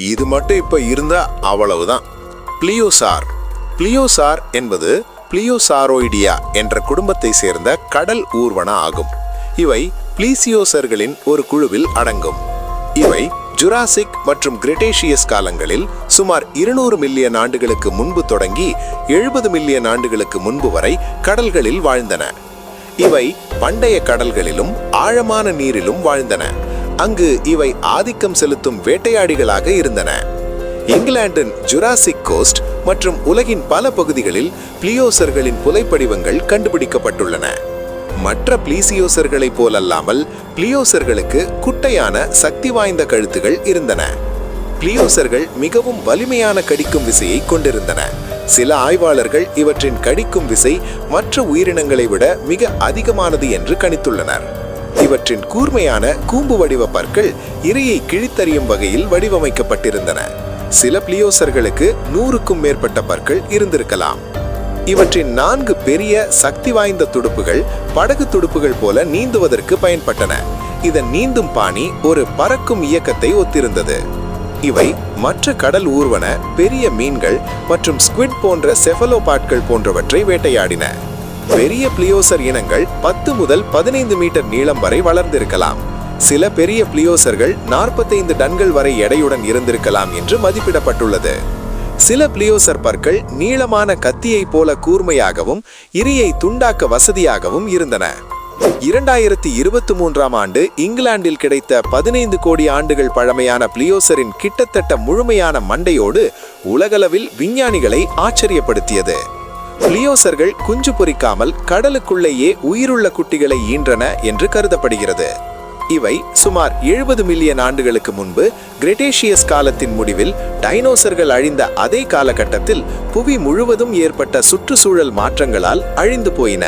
இது மட்டும் இப்போ இருந்தா அவ்வளவுதான். பிளியோசார். பிளியோசார் என்பது பிளியோசாரோயிடியா என்ற குடும்பத்தை சேர்ந்த கடல் ஊர்வன ஆகும். இவை பிளீசியோசர்களின் ஒரு குழுவில் அடங்கும். இவை ஜுராசிக் மற்றும் கிரிட்டேஷியஸ் காலங்களில் சுமார் இருநூறு மில்லியன் ஆண்டுகளுக்கு முன்பு தொடங்கி எழுபது மில்லியன் ஆண்டுகளுக்கு முன்பு வரை கடல்களில் வாழ்ந்தன. இவை பண்டைய கடல்களிலும் ஆழமான நீரிலும் வாழ்ந்தன. அங்கு இவை ஆதிக்கம் செலுத்தும் வேட்டையாடிகளாக இருந்தன. இங்கிலாந்தின் ஜுராசிக் கோஸ்ட் மற்றும் உலகின் பல பகுதிகளில் பிளியோசர்களின் புதைப்படிவங்கள் கண்டுபிடிக்கப்பட்டுள்ளன. மற்ற பிளீசியோசர்களைப் போலல்லாமல் பிளியோசர்களுக்கு குட்டையான சக்தி வாய்ந்த கழுத்துகள் இருந்தன. பிளியோசர்கள் மிகவும் வலிமையான கடிக்கும் விசையை கொண்டிருந்தன. சில ஆய்வாளர்கள் இவற்றின் கடிக்கும் விசை மற்ற உயிரினங்களை விட மிக அதிகமானது என்று கணித்துள்ளனர். இவற்றின் கூர்மையான கூம்பு வடிவ பற்கள் இரையை கிழித்தறியும் வகையில் வடிவமைக்கப்பட்டிருந்தன. சில பிளியோசர்களுக்கு நூறுக்கும் மேற்பட்ட பற்கள் இருந்திருக்கலாம். இவற்றின் நான்கு பெரிய சக்தி வாய்ந்த துடுப்புகள் படகு துடுப்புகள் போல நீந்துவதற்கு பயன்பட்டன. இதன் நீந்தும் பாணி ஒரு பறக்கும் இயக்கத்தை ஒத்திருந்தது. இவை மற்ற கடல் ஊர்வன பெரிய மீன்கள் மற்றும் ஸ்குவிட் போன்ற செஃபலோபாட்கள் போன்றவற்றை வேட்டையாடின. பெரிய பிளியோசர் இனங்கள் பத்து முதல் பதினைந்து மீட்டர் நீளம் வரை வளர்ந்திருக்கலாம். சில பெரிய பிளியோசர்கள் நாற்பத்தைந்து டன்கள் வரை எடையுடன் இருந்திருக்கலாம் என்று மதிப்பிடப்பட்டுள்ளது. சில பிளியோசர் பற்கள் நீளமான கத்தியைப் போல கூர்மையாகவும் இரியை துண்டாக்க வசதியாகவும் இருந்தன. இரண்டாயிரத்தி இருபத்தி மூன்றாம் ஆண்டு இங்கிலாந்தில் கிடைத்த பதினைந்து கோடி ஆண்டுகள் பழமையான பிளியோசரின் கிட்டத்தட்ட முழுமையான மண்டையோடு உலகளவில் விஞ்ஞானிகளை ஆச்சரியப்படுத்தியது. லியோசர்கள் குஞ்சு பொறிக்காமல் கடலுக்குள்ளேயே உயிருள்ள குட்டிகளை ஈன்றன என்று கருதப்படுகிறது. இவை சுமார் எழுபது மில்லியன் ஆண்டுகளுக்கு முன்பு கிரெட்டேஷியஸ் காலத்தின் முடிவில் டைனோசர்கள் அழிந்த அதே காலகட்டத்தில் புவி முழுவதும் ஏற்பட்ட சுற்றுச்சூழல் மாற்றங்களால் அழிந்து போயின.